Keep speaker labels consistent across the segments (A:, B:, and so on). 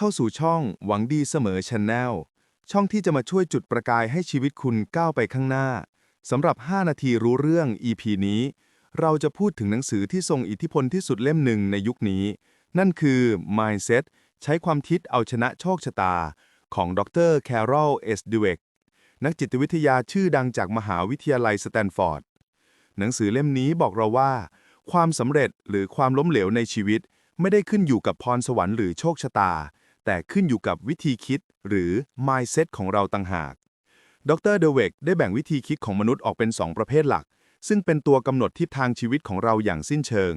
A: เข้าสู่ช่องหวังดีเสมอ Channel ช่องที่จะมาช่วยจุดประกายให้ชีวิตคุณก้าวไปข้างหน้าสำหรับ 5 นาทีรู้เรื่อง EP นี้ เราจะพูดถึงหนังสือที่ทรงอิทธิพลที่สุดเล่มหนึ่งในยุคนี้ นั่นคือ Mindset ใช้ความคิดเอาชนะโชคชะตา ของดรแคโรลเอสดิเวกนักจิตวิทยาชื่อดังจากมหาวิทยาลัยสแตนฟอร์ด หนังสือเล่มนี้บอกเราว่า ความสำเร็จหรือความล้มเหลวในชีวิต ไม่ได้ขึ้นอยู่กับพรสวรรค์หรือโชคชะตา แต่ขึ้นอยู่กับวิธีคิดหรือ mindset ของเราต่างหาก ดรเดเวกได้แบ่งวิธีคิดของมนุษย์ออกเป็น 2 ประเภทหลัก ซึ่งเป็นตัวกำหนดทิศทางชีวิตของเราอย่างสิ้นเชิง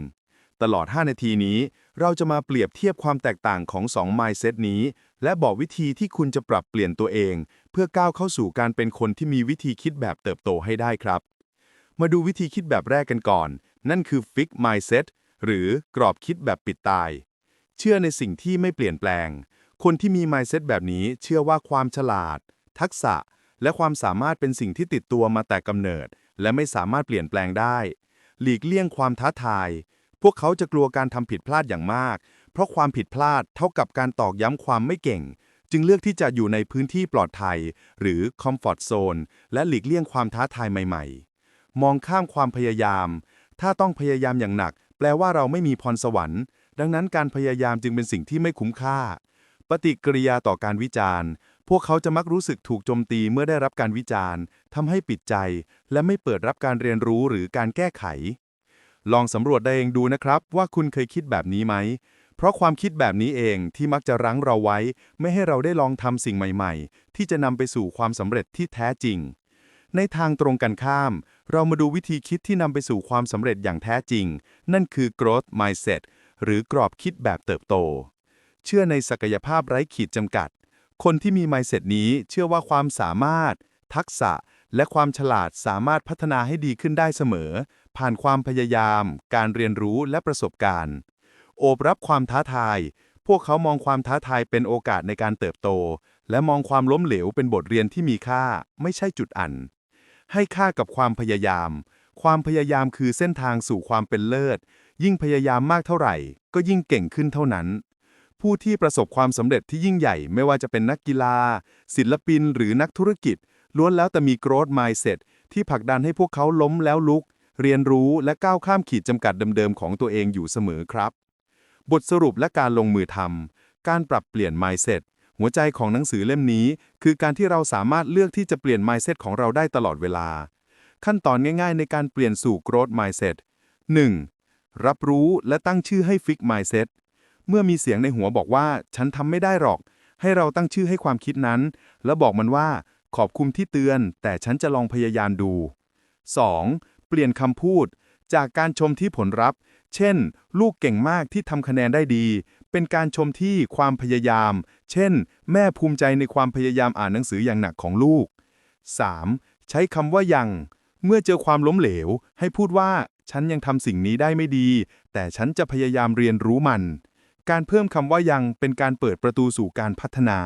A: ตลอด 5 นาทีนี้ เราจะมาเปรียบเทียบความแตกต่างของ 2 mindset นี้ และบอกวิธีที่คุณจะปรับเปลี่ยนตัวเอง เพื่อก้าวเข้าสู่การเป็นคนที่มีวิธีคิดแบบเติบโตให้ได้ครับ มาดูวิธีคิดแบบแรกกันก่อน นั่นคือ fix mindset หรือกรอบคิดแบบปิดตาย เชื่อในสิ่งที่ไม่เปลี่ยนแปลง คนที่มี mindset แบบนี้เชื่อว่าความฉลาด ทักษะ และความสามารถเป็นสิ่งที่ติดตัวมาแต่กำเนิด และไม่สามารถเปลี่ยนแปลงได้ หลีกเลี่ยงความท้าทาย พวกเขาจะกลัวการทำผิดพลาดอย่างมาก เพราะความผิดพลาดเท่ากับการตอกย้ำความไม่เก่ง จึงเลือกที่จะอยู่ในพื้นที่ปลอดภัย หรือ comfort zone และหลีกเลี่ยงความท้าทายใหม่ ๆ มองข้ามความพยายาม ถ้าต้องพยายามอย่างหนัก แปลว่าเราไม่มีพรสวรรค์ ดังนั้นการพยายามจึงเป็นสิ่งที่ไม่คุ้มค่า ปฏิกิริยาต่อการวิจารณ์ พวกเขาจะมักรู้สึกถูกโจมตีเมื่อได้รับการวิจารณ์ทำให้ปิดใจ และไม่เปิดรับการเรียนรู้หรือการแก้ไข ลองสำรวจได้เองดูนะครับ ว่าคุณเคยคิดแบบนี้ไหม เพราะความคิดแบบนี้เองที่มักจะรั้งเราไว้ ไม่ให้เราได้ลองทำสิ่งใหม่ๆ ที่จะนำไปสู่ความสำเร็จที่แท้จริง ในทางตรงกันข้าม เรามาดูวิธีคิดที่นำไปสู่ความสำเร็จอย่างแท้จริง นั่นคือ growth mindset หรือกรอบคิดแบบเติบโต เชื่อในศักยภาพไร้ขีดจำกัด คนที่มี mindset นี้เชื่อว่าความสามารถ ทักษะ และความฉลาดสามารถพัฒนาให้ดีขึ้นได้เสมอ ผ่านความพยายาม การเรียนรู้และประสบการณ์ โอบรับความท้าทาย พวกเขามองความท้าทายเป็นโอกาสในการเติบโต และมองความล้มเหลวเป็นบทเรียนที่มีค่า ไม่ใช่จุดอัน ให้ค่ากับความพยายาม ความพยายามคือเส้นทางสู่ความเป็นเลิศ ยิ่งพยายามมากเท่าไหร่ ก็ยิ่งเก่งขึ้นเท่านั้น ผู้ที่ประสบความสำเร็จที่ยิ่งใหญ่ไม่ว่าจะเป็นนักกีฬา ศิลปินหรือนักธุรกิจ ล้วนแล้วแต่มี growth mindset ที่ผลักดันให้พวกเขาล้มแล้วลุก เรียนรู้และก้าวข้ามขีดจำกัดเดิมๆของตัวเองอยู่เสมอครับ บทสรุปและการลงมือทำการปรับเปลี่ยน mindset หัวใจของหนังสือเล่มนี้ คือการที่เราสามารถเลือกที่จะเปลี่ยน mindset ของเราได้ตลอดเวลา ขั้นตอนง่ายๆ ในการเปลี่ยนสู่ growth mindset 1. รับรู้และตั้งชื่อให้ fix mindset เมื่อมีเสียงในหัวบอกว่า ฉันทำไม่ได้หรอก ให้เราตั้งชื่อให้ความคิดนั้น แล้วบอกมันว่า ขอบคุณที่เตือน แต่ฉันจะลองพยายามดู 2. เปลี่ยนคำพูด จากการชมที่ผลลัพธ์ เช่น ลูกเก่งมากที่ทำคะแนนได้ดี เป็นการชมที่ความพยายาม เช่น แม่ภูมิใจในความพยายามอ่านหนังสืออย่างหนักของลูก 3. ใช้คำว่ายัง เมื่อเจอความล้มเหลว ให้พูดว่า ฉันยังทำสิ่งนี้ได้ไม่ดี แต่ฉันจะพยายามเรียนรู้มัน การเพิ่มคำว่ายังเป็นการเปิดประตูสู่การพัฒนา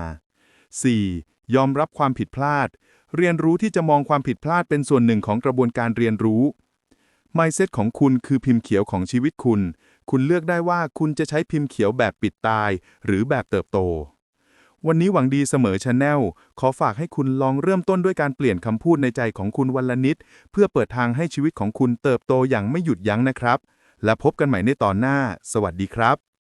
A: 4. ยอมรับความผิดพลาด เรียนรู้ที่จะมองความผิดพลาดเป็นส่วนหนึ่งของกระบวนการเรียนรู้ mindset ของคุณคือพิมพ์เขียวของชีวิตคุณ คุณเลือกได้ว่าคุณจะใช้พิมพ์เขียวแบบปิดตาย หรือแบบเติบโต วันนี้หวังดีเสมอชาแนลขอฝากให้คุณลองเริ่มต้นด้วยการเปลี่ยนคำพูดในใจของคุณวันละนิด เพื่อเปิดทางให้ชีวิตของคุณเติบโตอย่างไม่หยุดยั้งนะครับ และพบกันใหม่ในตอนหน้า สวัสดีครับ